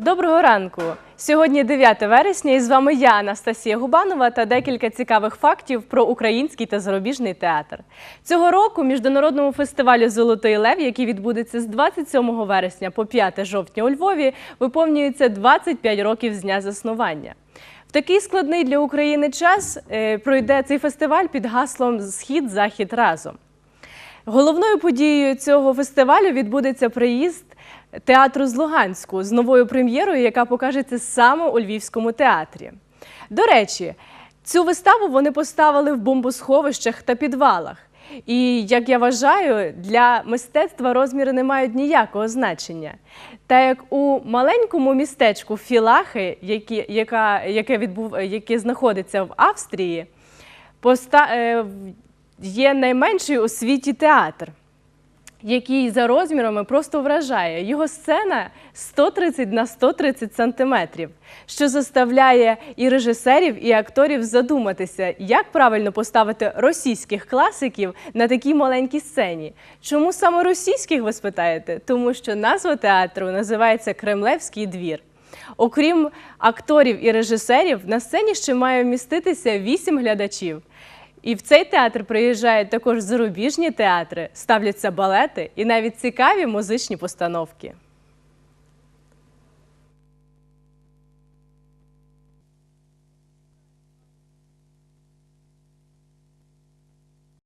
Доброго ранку! Сьогодні 9 вересня, і з вами я, Анастасія Губанова, та декілька цікавих фактів про український та зарубіжний театр. Цього року міжнародному фестивалю Золотий Лев, який відбудеться з 27 вересня по 5 жовтня у Львові, виповнюється 25 років з дня заснування. В такий складний для України час е, пройде цей фестиваль під гаслом Схід, захід разом. Головною подією цього фестивалю відбудеться приїзд театру з Луганську з новою прем'єрою, яка покажеться саме у Львівському театрі. До речі, цю виставу вони поставили в бомбосховищах та підвалах. І як я вважаю, для мистецтва розміри не мають ніякого значення. Та як у маленькому містечку Філахи, які, яка, яке, відбув, яке знаходиться в Австрії, поста, е, є найменший у світі театр, який за розмірами просто вражає. Його сцена 130 на 130 сантиметрів, що заставляє і режисерів, і акторів задуматися, як правильно поставити російських класиків на такій маленькій сцені. Чому саме російських, ви спитаєте? Тому що назва театру називається Кремлевський двір. Окрім акторів і режисерів, на сцені ще має вміститися вісім глядачів. І в цей театр приїжджають також зарубіжні театри, ставляться балети і навіть цікаві музичні постановки.